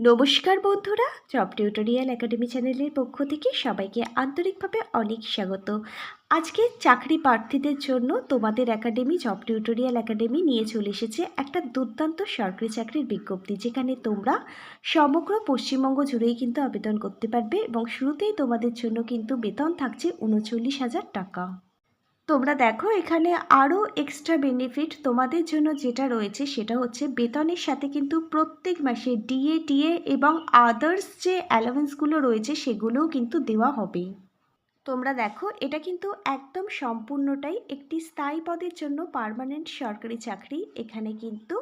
নমস্কার বন্ধুরা, job tutorial academy চ্যানেলের পক্ষ থেকে সবাইকে আন্তরিকভাবে অনেক স্বাগত। আজকে চাকরি প্রার্থীদের জন্য তোমাদের একাডেমি জব টিউটোরিয়াল একাডেমি নিয়ে চলে এসেছে একটা দুর্দান্ত সরকারি চাকরির বিজ্ঞপ্তি, যেখানে তোমরা সমগ্র পশ্চিমবঙ্গ জুড়েই কিন্তু আবেদন করতে পারবে এবং শুরুতেই তোমাদের জন্য কিন্তু বেতন থাকছে উনচল্লিশ হাজার টাকা। তোমরা দেখো, এখানে আরও এক্সট্রা বেনিফিট তোমাদের জন্য যেটা রয়েছে সেটা হচ্ছে বেতনের সাথে কিন্তু প্রত্যেক মাসে ডিএ টিএ এবং আদার্স যে অ্যালাওয়েন্সগুলো রয়েছে সেগুলোও কিন্তু দেওয়া হবে। তোমরা দেখো, এটা কিন্তু একদম সম্পূর্ণটাই একটি স্থায়ী পদের জন্য পার্মানেন্ট সরকারি চাকরি। এখানে কিন্তু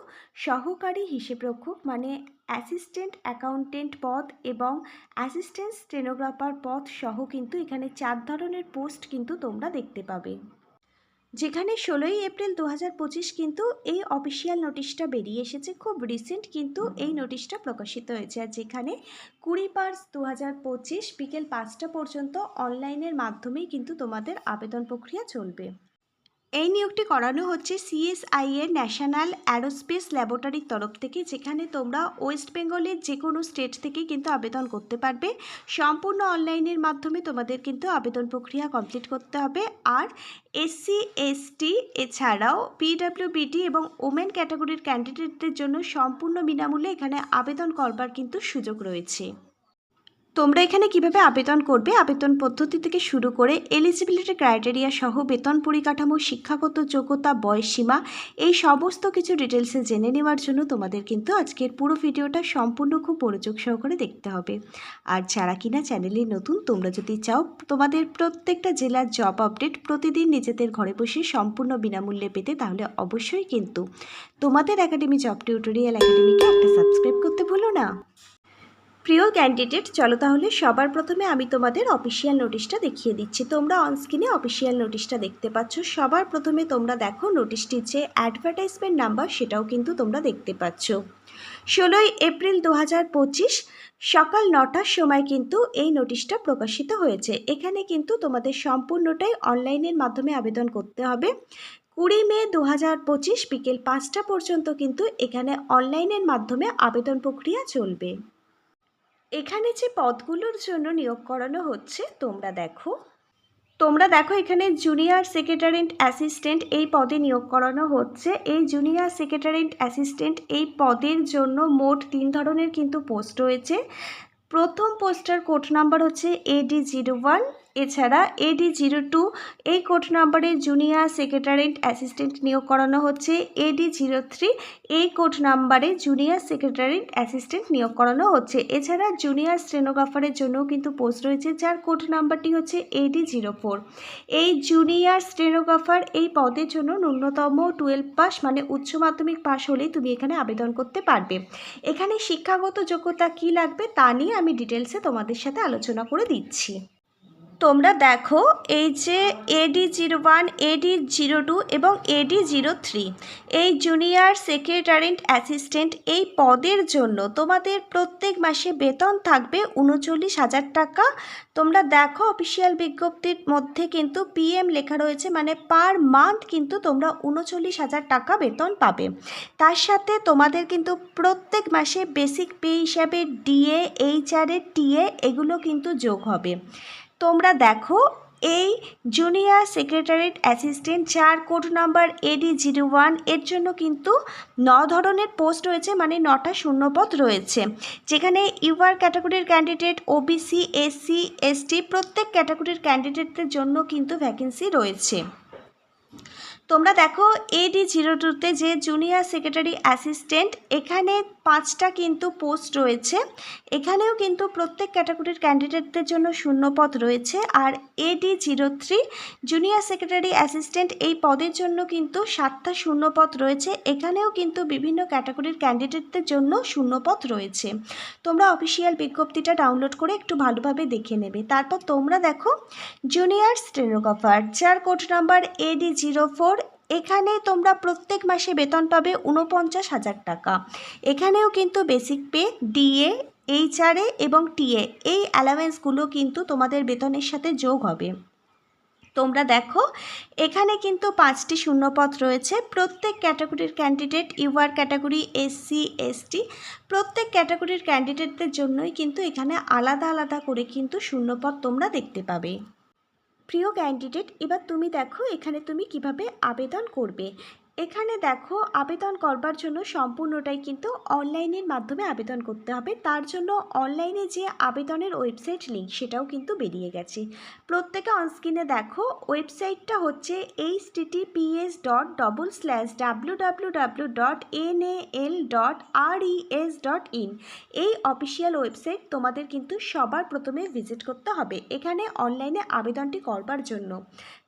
সহকারী হিসেবরক্ষক মানে অ্যাসিস্ট্যান্ট অ্যাকাউন্টেন্ট পদ এবং অ্যাসিস্ট্যান্ট স্টেনোগ্রাফার পদ সহ কিন্তু এখানে চার ধরনের পোস্ট কিন্তু তোমরা দেখতে পাবে। যেখানে ষোলোই এপ্রিল দু হাজার পঁচিশ কিন্তু এই অফিসিয়াল নোটিশটা বেরিয়ে এসেছে। খুব রিসেন্ট কিন্তু এই নোটিশটা প্রকাশিত হয়েছে। আর যেখানে কুড়ি পার্স দু হাজার পঁচিশ বিকেল পাঁচটা পর্যন্ত অনলাইনের মাধ্যমেই কিন্তু তোমাদের আবেদন প্রক্রিয়া চলবে। এই নিয়োগটি করানো হচ্ছে সিএসআই এর ন্যাশনাল অ্যারোস্পেস ল্যাবরেটরির তরফ থেকে, যেখানে তোমরা ওয়েস্ট বেঙ্গলের যে কোনো স্টেট থেকে কিন্তু আবেদন করতে পারবে। সম্পূর্ণ অনলাইনের মাধ্যমে তোমাদের কিন্তু আবেদন প্রক্রিয়া কমপ্লিট করতে হবে। আর এসসি এসটি এছাড়াও পিডাব্লিউবিডি এবং ওমেন ক্যাটাগরির ক্যান্ডিডেটদের জন্য সম্পূর্ণ বিনামূল্যে এখানে আবেদন করবার কিন্তু সুযোগ রয়েছে। তোমরা এখানে কীভাবে আবেদন করবে? আবেদন পদ্ধতি থেকে শুরু করে এলিজিবিলিটি ক্রাইটেরিয়া সহ বেতন পরিকাঠামো, শিক্ষাগত যোগ্যতা, বয়সসীমা, এই সমস্ত কিছু ডিটেলসে জেনে নেওয়ার জন্য তোমাদের কিন্তু আজকের পুরো ভিডিওটা সম্পূর্ণ খুব মনোযোগ সহকারে দেখতে হবে। আর যারা কিনা চ্যানেলে নতুন, তোমরা যদি চাও, তোমাদের প্রত্যেকটা জেলার জব আপডেট প্রতিদিন নিজেদের ঘরে বসে সম্পূর্ণ বিনামূল্যে পেতে, তাহলে অবশ্যই কিন্তু তোমাদের একাডেমি জব টিউটোরিয়াল একাডেমিকে একটা সাবস্ক্রাইব করতে ভুলো না। প্রিয় ক্যান্ডিডেট চলো তাহলে সবার প্রথমে আমি তোমাদের অফিসিয়াল নোটিশটা দেখিয়ে দিচ্ছি। তোমরা অনস্ক্রিনে অফিসিয়াল নোটিশটা দেখতে পাচ্ছ। সবার প্রথমে তোমরা দেখো নোটিশটির যে অ্যাডভার্টাইজমেন্ট নাম্বার সেটাও কিন্তু তোমরা দেখতে পাচ্ছ। ষোলোই এপ্রিল দু হাজার পঁচিশ, সকাল নটার সময় কিন্তু এই নোটিশটা প্রকাশিত হয়েছে। এখানে কিন্তু তোমাদের সম্পূর্ণটাই অনলাইনের মাধ্যমে আবেদন করতে হবে। কুড়ি মে দু হাজার পঁচিশ বিকেল পাঁচটা পর্যন্ত কিন্তু এখানে অনলাইনের মাধ্যমে আবেদন প্রক্রিয়া চলবে। এখানে যে পদগুলোর জন্য নিয়োগ করানো হচ্ছে, তোমরা দেখো। তোমরা দেখো এখানে জুনিয়র সেক্রেটারেন্ট অ্যাসিস্ট্যান্ট এই পদে নিয়োগ করানো হচ্ছে। এই জুনিয়র সেক্রেটারেন্ট অ্যাসিস্ট্যান্ট এই পদের জন্য মোট তিন ধরনের কিন্তু পোস্ট রয়েছে। প্রথম পোস্টার কোড নাম্বার হচ্ছে এডি জিরো ওয়ান এছাড়া এডি জিরো টু এই কোড নাম্বারে জুনিয়র সেক্রেটারিয়েন্ট অ্যাসিস্ট্যান্ট নিয়োগ করানো হচ্ছে। এডি জিরো থ্রি এই কোড নাম্বারে জুনিয়র সেক্রেটারিয়েন্ট অ্যাসিস্ট্যান্ট নিয়োগ করানো হচ্ছে। এছাড়া জুনিয়র স্টেনোগ্রাফারের জন্যও কিন্তু পোস্ট রয়েছে, যার কোড নাম্বারটি হচ্ছে এডি জিরো ফোর এই জুনিয়র স্টেনোগ্রাফার এই পদের জন্য ন্যূনতম টুয়েলভ পাস মানে উচ্চ মাধ্যমিক পাস হলেই তুমি এখানে আবেদন করতে পারবে। এখানে শিক্ষাগত যোগ্যতা কী লাগবে তা নিয়ে আমি ডিটেলসে তোমাদের সাথে আলোচনা করে দিচ্ছি। তোমরা দেখো এই যে AD zero one AD zero two এবং এডি জিরো থ্রি এই জুনিয়র সেক্রেটারিয়েন্ট অ্যাসিস্ট্যান্ট এই পদের জন্য তোমাদের প্রত্যেক মাসে বেতন থাকবে উনচল্লিশ হাজার টাকা। তোমরা দেখো অফিসিয়াল বিজ্ঞপ্তির মধ্যে কিন্তু পিএম লেখা রয়েছে মানে পার মান্থ কিন্তু তোমরা উনচল্লিশ হাজার টাকা বেতন পাবে। তার সাথে তোমাদের কিন্তু প্রত্যেক মাসে বেসিক পে হিসাবে ডিএ এইচআরএ টিএ এগুলো কিন্তু যোগ হবে। তোমরা দেখো, এই জুনিয়র সেক্রেটারিয়েট অ্যাসিস্ট্যান্ট চার কোড নাম্বার এডি জিরো ওয়ানের জন্য কিন্তু ন ধরনের পোস্ট রয়েছে মানে নটা শূন্যপদ রয়েছে। যেখানে ইউআর ক্যাটাগরির ক্যান্ডিডেট ওবিসি এসসি এসটি প্রত্যেক ক্যাটাগরির ক্যান্ডিডেটদের জন্য কিন্তু ভ্যাকেন্সি রয়েছে। তোমরা দেখো এডি জিরো টুতে যে জুনিয়র সেক্রেটারি অ্যাসিস্ট্যান্ট এখানে পাঁচটা কিন্তু পোস্ট রয়েছে। এখানেও কিন্তু প্রত্যেক ক্যাটাগরির ক্যান্ডিডেটদের জন্য শূন্যপদ রয়েছে। আর AD zero three junior secretary assistant এই পদের জন্য কিন্তু সাতটা শূন্যপদ রয়েছে। এখানেও কিন্তু বিভিন্ন ক্যাটাগরির ক্যান্ডিডেটদের জন্য শূন্যপদ রয়েছে। তোমরা অফিসিয়াল বিজ্ঞপ্তিটা ডাউনলোড করে একটু ভালোভাবে দেখে নেবে। তারপর তোমরা দেখো জুনিয়র স্টেনোগ্রাফার যার code number AD zero four এখানে তোমরা প্রত্যেক মাসে বেতন পাবে উনপঞ্চাশ হাজার টাকা। এখানেও কিন্তু বেসিক পে ডিএ এইচআরএ এবং টিএ এই অ্যালাওয়েন্সগুলো কিন্তু তোমাদের বেতনের সাথে যোগ হবে। তোমরা দেখো, এখানে কিন্তু পাঁচটি শূন্যপথ রয়েছে। প্রত্যেক ক্যাটাগরির candidate UR category SC ST প্রত্যেক ক্যাটাগরির ক্যান্ডিডেটদের জন্যই কিন্তু এখানে আলাদা আলাদা করে কিন্তু শূন্যপথ তোমরা দেখতে পাবে। প্রিয় ক্যান্ডিডেট এবার তুমি দেখো এখানে তুমি কীভাবে আবেদন করবে। এখানে দেখো আবেদন করবার জন্য সম্পূর্ণটাই কিন্তু অনলাইনের মাধ্যমে আবেদন করতে হবে। তার জন্য অনলাইনে যে আবেদনের ওয়েবসাইট লিঙ্ক সেটাও কিন্তু বেরিয়ে গেছে। প্রত্যেকে অনস্ক্রিনে দেখো ওয়েবসাইটটা হচ্ছে H TTPS dot double slash W W W dot N L dot R ES dot in এই অফিসিয়াল ওয়েবসাইট তোমাদের কিন্তু সবার প্রথমে ভিজিট করতে হবে এখানে অনলাইনে আবেদনটি করবার জন্য।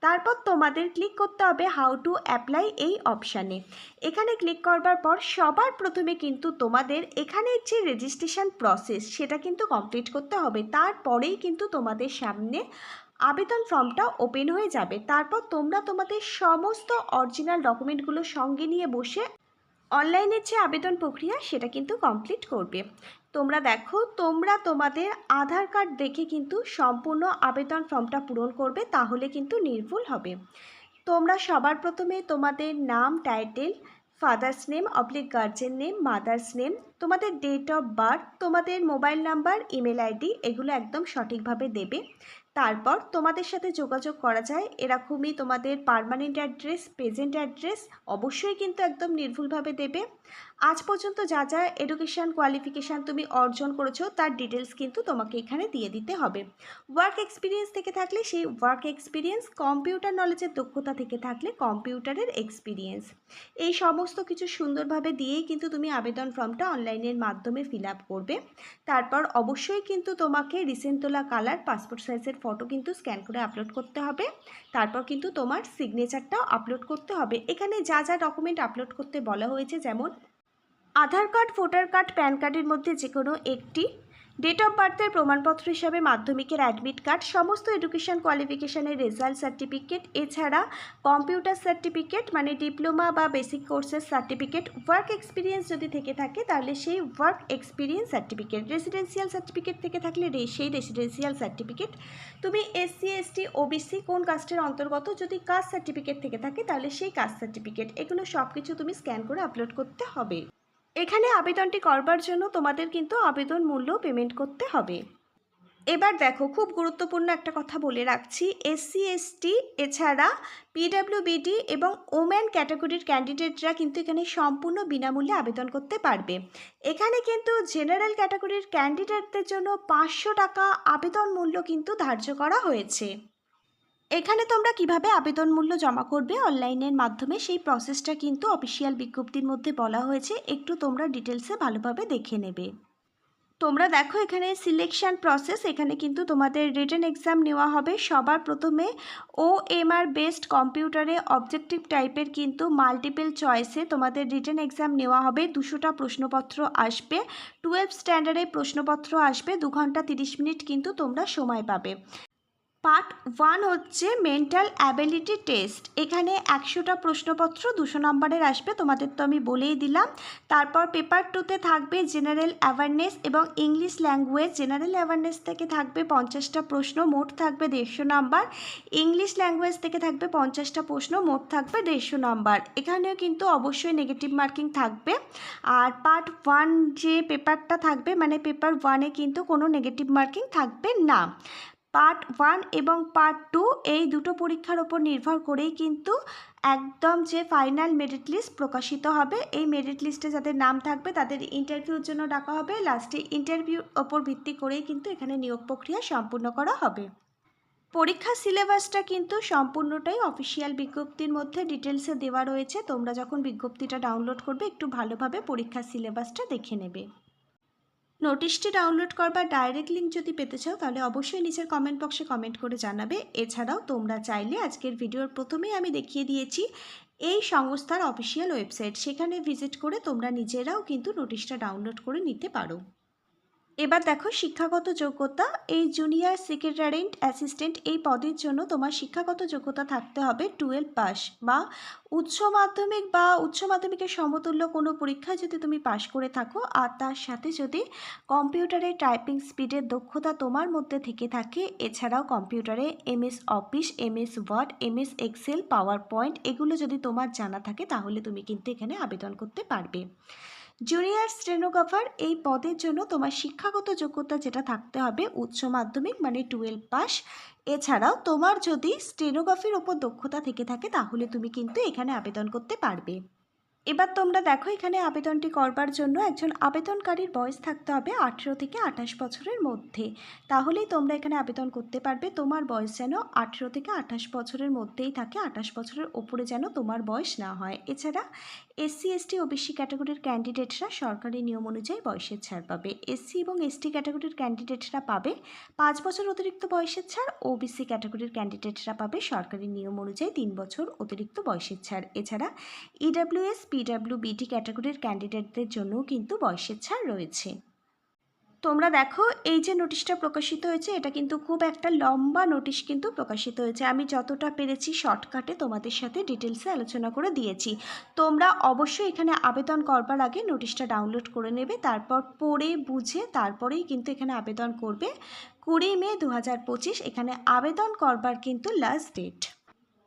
তারপর তোমাদের ক্লিক করতে হবে হাউ টু অ্যাপ্লাই এই অপশানে। এখানে ক্লিক করবার পর সবার প্রথমে কিন্তু তোমাদের এখানে যে রেজিস্ট্রেশন প্রসেস সেটা কিন্তু কমপ্লিট করতে হবে। তারপরেই কিন্তু তোমাদের সামনে আবেদন ফর্মটা ওপেন হয়ে যাবে। তারপর তোমরা তোমাদের সমস্ত অরিজিনাল ডকুমেন্টগুলো সঙ্গে নিয়ে বসে অনলাইনের যে আবেদন প্রক্রিয়া সেটা কিন্তু কমপ্লিট করবে। তোমরা দেখো, তোমরা তোমাদের আধার কার্ড দেখে কিন্তু সম্পূর্ণ আবেদন ফর্মটা পূরণ করবে, তাহলে কিন্তু নির্ভুল হবে। তোমরা সবার প্রথমে তোমাদের নাম title father's name oblique guardian name mother's name তোমাদের ডেট অফ বার্থ তোমাদের মোবাইল নাম্বার ইমেল আইডি এগুলো একদম সঠিকভাবে দেবে। তারপর তোমাদের সাথে যোগাযোগ করা যায়। এরকমই তোমাদের পার্মানেন্ট অ্যাড্রেস প্রেজেন্ট অ্যাড্রেস অবশ্যই কিন্তু একদম নির্ভুলভাবে দেবে। আজ পর্যন্ত যা যা এডুকেশান কোয়ালিফিকেশান তুমি অর্জন করেছ, তার ডিটেলস কিন্তু তোমাকে এখানে দিয়ে দিতে হবে। ওয়ার্ক এক্সপিরিয়েন্স থেকে থাকলে সেই ওয়ার্ক এক্সপিরিয়েন্স কম্পিউটার নলেজের দক্ষতা থেকে থাকলে কম্পিউটারের এক্সপিরিয়েন্স এই সমস্ত কিছু সুন্দরভাবে দিয়েই কিন্তু তুমি আবেদন ফর্মটা অনলাইনের মাধ্যমে ফিল করবে। তারপর অবশ্যই কিন্তু তোমাকে রিসেন্ট তোলা কালার পাসপোর্ট সাইজের ফটো কিন্তু স্ক্যান করে আপলোড করতে হবে। তারপর কিন্তু তোমার সিগনেচারটাও আপলোড করতে হবে। এখানে যা যা ডকুমেন্ট আপলোড করতে বলা হয়েছে, যেমন Aadhaar card voter card PAN কার্ডের মধ্যে যে কোনো একটি ডেট অফ বার্থের প্রমাণপত্র হিসাবে মাধ্যমিকের অ্যাডমিট কার্ড সমস্ত এডুকেশন কোয়ালিফিকেশানের রেজাল্ট সার্টিফিকেট এছাড়া কম্পিউটার সার্টিফিকেট মানে ডিপ্লোমা বা বেসিক কোর্সের সার্টিফিকেট ওয়ার্ক এক্সপিরিয়েন্স যদি থেকে থাকে, তাহলে সেই work experience certificate residential certificate থেকে থাকলে সেই রেসিডেন্সিয়াল সার্টিফিকেট তুমি এসসি এসটি ওবিসি কোন কাস্টের অন্তর্গত, যদি কাস্ট সার্টিফিকেট থেকে থাকে, তাহলে সেই কাস্ট সার্টিফিকেট এগুলো সব কিছু তুমি স্ক্যান করে আপলোড করতে হবে। এখানে আবেদনটি করবার জন্য তোমাদের কিন্তু আবেদন মূল্য পেমেন্ট করতে হবে। এবার দেখো, খুব গুরুত্বপূর্ণ একটা কথা বলে রাখছি। এসসি এসটি এছাড়া পিডাব্লিউবিডি এবং ওম্যান ক্যাটাগরির ক্যান্ডিডেটরা কিন্তু এখানে সম্পূর্ণ বিনামূল্যে আবেদন করতে পারবে। এখানে কিন্তু জেনারেল ক্যাটাগরির ক্যান্ডিডেটদের জন্য পাঁচশো টাকা আবেদন মূল্য কিন্তু ধার্য করা হয়েছে। এখানে তোমরা কীভাবে আবেদন মূল্য জমা করবে অনলাইনের মাধ্যমে, সেই প্রসেসটা কিন্তু অফিসিয়াল বিজ্ঞপ্তির মধ্যে বলা হয়েছে। একটু তোমরা ডিটেলসে ভালোভাবে দেখে নেবে। তোমরা দেখো এখানে সিলেকশন প্রসেস এখানে কিন্তু তোমাদের রিটেন এক্সাম নেওয়া হবে। সবার প্রথমে ও এমআর বেসড কম্পিউটারে অবজেক্টিভ টাইপের কিন্তু মাল্টিপল চয়েসে তোমাদের রিটেন এক্সাম নেওয়া হবে। দুশোটা প্রশ্নপত্র আসবে। টুয়েলভ স্ট্যান্ডার্ডে প্রশ্নপত্র আসবে। দু ঘণ্টা তিরিশ মিনিট কিন্তু তোমরা সময় পাবে। পার্ট ওয়ান হচ্ছে মেন্টাল অ্যাবিলিটি টেস্ট এখানে একশোটা প্রশ্নপত্র, দুশো নম্বরের আসবে, তোমাদের তো আমি বলেই দিলাম। তারপর পেপার টুতে থাকবে জেনারেল অ্যাওয়ারনেস এবং ইংলিশ ল্যাঙ্গুয়েজ জেনারেল অ্যাওয়ারনেস থেকে থাকবে পঞ্চাশটা প্রশ্ন, মোট থাকবে দেড়শো নম্বর। ইংলিশ ল্যাঙ্গুয়েজ থেকে থাকবে পঞ্চাশটা প্রশ্ন, মোট থাকবে দেড়শো নম্বর। এখানেও কিন্তু অবশ্যই নেগেটিভ মার্কিং থাকবে। আর পার্ট ওয়ান যে পেপারটা থাকবে মানে পেপার ওয়ানে কিন্তু কোনো নেগেটিভ মার্কিং থাকবে না। পার্ট ওয়ান এবং পার্ট টু এই দুটো পরীক্ষার ওপর নির্ভর করেই কিন্তু একদম যে ফাইনাল মেরিট লিস্ট প্রকাশিত হবে, এই মেরিট লিস্টে যাদের নাম থাকবে তাদের ইন্টারভিউর জন্য ডাকা হবে। লাস্টে ইন্টারভিউর ওপর ভিত্তি করেই কিন্তু এখানে নিয়োগ প্রক্রিয়া সম্পূর্ণ করা হবে। পরীক্ষার সিলেবাসটা কিন্তু সম্পূর্ণটাই অফিসিয়াল বিজ্ঞপ্তির মধ্যে ডিটেলসে দেওয়া রয়েছে। তোমরা যখন বিজ্ঞপ্তিটা ডাউনলোড করবে, একটু ভালোভাবে পরীক্ষার সিলেবাসটা দেখে নেবে। নোটিশটি ডাউনলোড করবার ডাইরেক্ট লিঙ্ক যদি পেতে চাও, তাহলে অবশ্যই নিচের কমেন্ট বক্সে কমেন্ট করে জানাবে। এছাড়াও তোমরা চাইলে আজকের ভিডিওর প্রথমেই আমি দেখিয়ে দিয়েছি, এই সংস্থার অফিসিয়াল ওয়েবসাইট সেখানে ভিজিট করে তোমরা নিজেরাও কিন্তু নোটিশটা ডাউনলোড করে নিতে পারো। এবার দেখো শিক্ষাগত যোগ্যতা, এই জুনিয়র সেক্রেটারিয়েন্ট অ্যাসিস্ট্যান্ট এই পদের জন্য তোমার শিক্ষাগত যোগ্যতা থাকতে হবে টুয়েলভ পাস বা উচ্চ মাধ্যমিক বা উচ্চ মাধ্যমিকের সমতুল্য কোনো পরীক্ষায় যদি তুমি পাশ করে থাকো আর তার সাথে যদি কম্পিউটারে টাইপিং স্পিডের দক্ষতা তোমার মধ্যে থেকে থাকে, এছাড়াও কম্পিউটারে MS Office MS Word MS Excel PowerPoint এগুলো যদি তোমার জানা থাকে তাহলে তুমি কিন্তু এখানে আবেদন করতে পারবে। জুনিয়র স্টেনোগ্রাফার এই পদের জন্য তোমার শিক্ষাগত যোগ্যতা যেটা থাকতে হবে উচ্চ মাধ্যমিক মানে টুয়েলভ পাস। এছাড়াও তোমার যদি স্টেনোগ্রাফির ওপর দক্ষতা থেকে থাকে, তাহলে তুমি কিন্তু এখানে আবেদন করতে পারবে। এবার তোমরা দেখো, এখানে আবেদনটি করবার জন্য একজন আবেদনকারীর বয়স থাকতে হবে আঠেরো থেকে আঠাশ বছরের মধ্যে। তাহলেই তোমরা এখানে আবেদন করতে পারবে, তোমার বয়স যেন আঠেরো থেকে আঠাশ বছরের মধ্যেই থাকে, আঠাশ বছরের ওপরে যেন তোমার বয়স না হয়। এছাড়া এসসি, এসটি ওবিসি ক্যাটাগরির ক্যান্ডিডেটরা সরকারি নিয়ম অনুযায়ী বয়সের ছাড় পাবে। এসসি এবং এসটি ক্যাটাগরির ক্যান্ডিডেটরা পাবে পাঁচ বছর অতিরিক্ত বয়সের ছাড় ওবিসি ক্যাটাগরির ক্যান্ডিডেটরা পাবে সরকারি নিয়ম অনুযায়ী তিন বছর অতিরিক্ত বয়সের ছাড়। এছাড়া ইডাব্লিউএস পিডাব্লিউ বিটি ক্যাটাগরির ক্যান্ডিডেটদের জন্যও কিন্তু বয়সের ছাড় রয়েছে। তোমরা দেখো, এই যে নোটিশটা প্রকাশিত হয়েছে, এটা কিন্তু খুব একটা লম্বা নোটিশ কিন্তু প্রকাশিত হয়েছে। আমি যতটা পেরেছি শর্টকাটে তোমাদের সাথে ডিটেলসে আলোচনা করে দিয়েছি। তোমরা অবশ্যই এখানে আবেদন করবার আগে নোটিশটা ডাউনলোড করে নেবে, তারপর পড়ে বুঝে তারপরেই কিন্তু এখানে আবেদন করবে। কুড়ি মে দু হাজার পঁচিশ, এখানে আবেদন করবার কিন্তু লাস্ট ডেট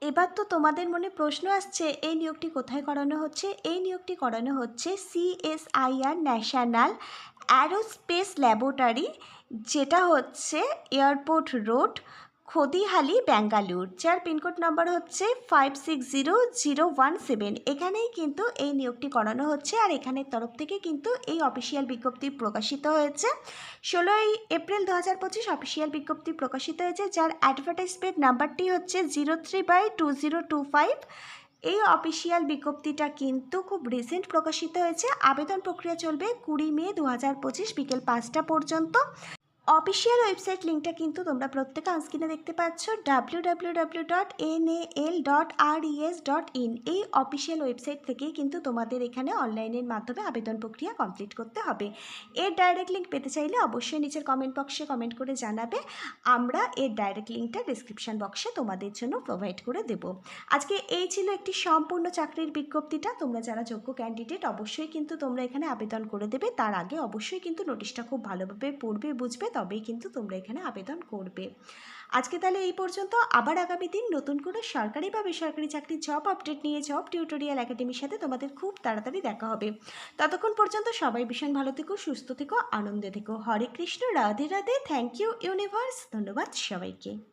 এবার তো তোমাদের মনে প্রশ্ন আসছে, এই নিয়োগটি কোথায় করানো হচ্ছে? এই নিয়োগটি করানো হচ্ছে সিএসআইআর ন্যাশনাল অ্যারোস্পেস ল্যাবরেটরি, যেটা হচ্ছে এয়ারপোর্ট রোড, খদিহালি, ব্যাঙ্গালুর। যার পিনকোড নাম্বার হচ্ছে five six zero zero one seven এখানেই কিন্তু এই নিয়োগটি করানো হচ্ছে আর এখানের তরফ থেকে কিন্তু এই অফিসিয়াল বিজ্ঞপ্তি প্রকাশিত হয়েছে। ষোলোই এপ্রিল দু হাজার পঁচিশ অফিসিয়াল বিজ্ঞপ্তি প্রকাশিত হয়েছে, যার অ্যাডভার্টাইজমেন্ট নাম্বারটি হচ্ছে zero three by two zero two five এই অফিসিয়াল বিজ্ঞপ্তিটা কিন্তু খুব রিসেন্ট প্রকাশিত হয়েছে। আবেদন প্রক্রিয়া চলবে কুড়ি মে দু হাজার পঁচিশ বিকেল পাঁচটা পর্যন্ত। অফিসিয়াল ওয়েবসাইট লিঙ্কটা কিন্তু তোমরা প্রত্যেকে আনস্ক্রিনে দেখতে পাচ্ছ W W W dot N A L dot R ES dot in এই অফিসিয়াল ওয়েবসাইট থেকেই কিন্তু তোমাদের এখানে অনলাইনের মাধ্যমে আবেদন প্রক্রিয়া কমপ্লিট করতে হবে। এর ডাইরেক্ট লিঙ্ক পেতে চাইলে অবশ্যই নিচের কমেন্ট বক্সে কমেন্ট করে জানাবে। আমরা এর ডাইরেক্ট লিঙ্কটা ডিসক্রিপশান বক্সে তোমাদের জন্য প্রোভাইড করে দেব। আজকে এই ছিল একটি সম্পূর্ণ চাকরির বিজ্ঞপ্তিটা। তোমরা যারা যোগ্য ক্যান্ডিডেট অবশ্যই কিন্তু তোমরা এখানে আবেদন করে দেবে। তার আগে অবশ্যই কিন্তু নোটিশটা খুব ভালোভাবে পড়বে, বুঝবে। তবেই কিন্তু তোমরা এখানে আবেদন করবে। আজকে তাহলে এই পর্যন্ত। আবার আগামী দিন নতুন কোনো সরকারি বা বেসরকারি চাকরির জব আপডেট নিয়ে জব টিউটোরিয়াল একাডেমির সাথে তোমাদের খুব তাড়াতাড়ি দেখা হবে। ততক্ষণ পর্যন্ত সবাই ভীষণ ভালো থেকো, সুস্থ থেকো, আনন্দে থেকো। Hare Krishna, Radhe Radhe. Thank you universe ধন্যবাদ সবাইকে।